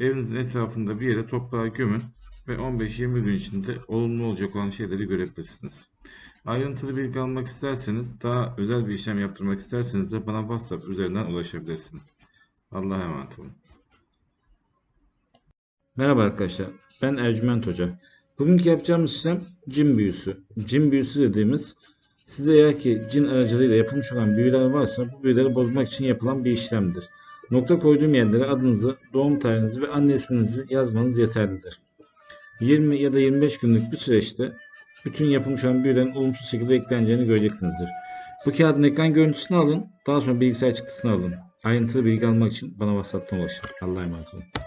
Evinizin etrafında bir yere toprağa gömün ve 15-20 gün içinde olumlu olacak olan şeyleri görebilirsiniz. Ayrıntılı bilgi almak isterseniz, daha özel bir işlem yaptırmak isterseniz de bana WhatsApp üzerinden ulaşabilirsiniz. Allah'a emanet olun. Merhaba arkadaşlar, ben Ercüment Hoca. Bugünkü yapacağımız işlem cin büyüsü. Cin büyüsü dediğimiz size eğer ki cin aracılığıyla yapılmış olan büyüler varsa bu büyüleri bozmak için yapılan bir işlemdir. Nokta koyduğum yerlere adınızı, doğum tarihinizi ve anne isminizi yazmanız yeterlidir. 20 ya da 25 günlük bir süreçte bütün yapılmış olan büyülerin olumsuz şekilde ekleneceğini göreceksinizdir. Bu kağıdın ekran görüntüsünü alın, daha sonra bilgisayar çıktısını alın. Ayrıntılı bilgi almak için bana WhatsApp'tan ulaşın. Allah'a emanet olun.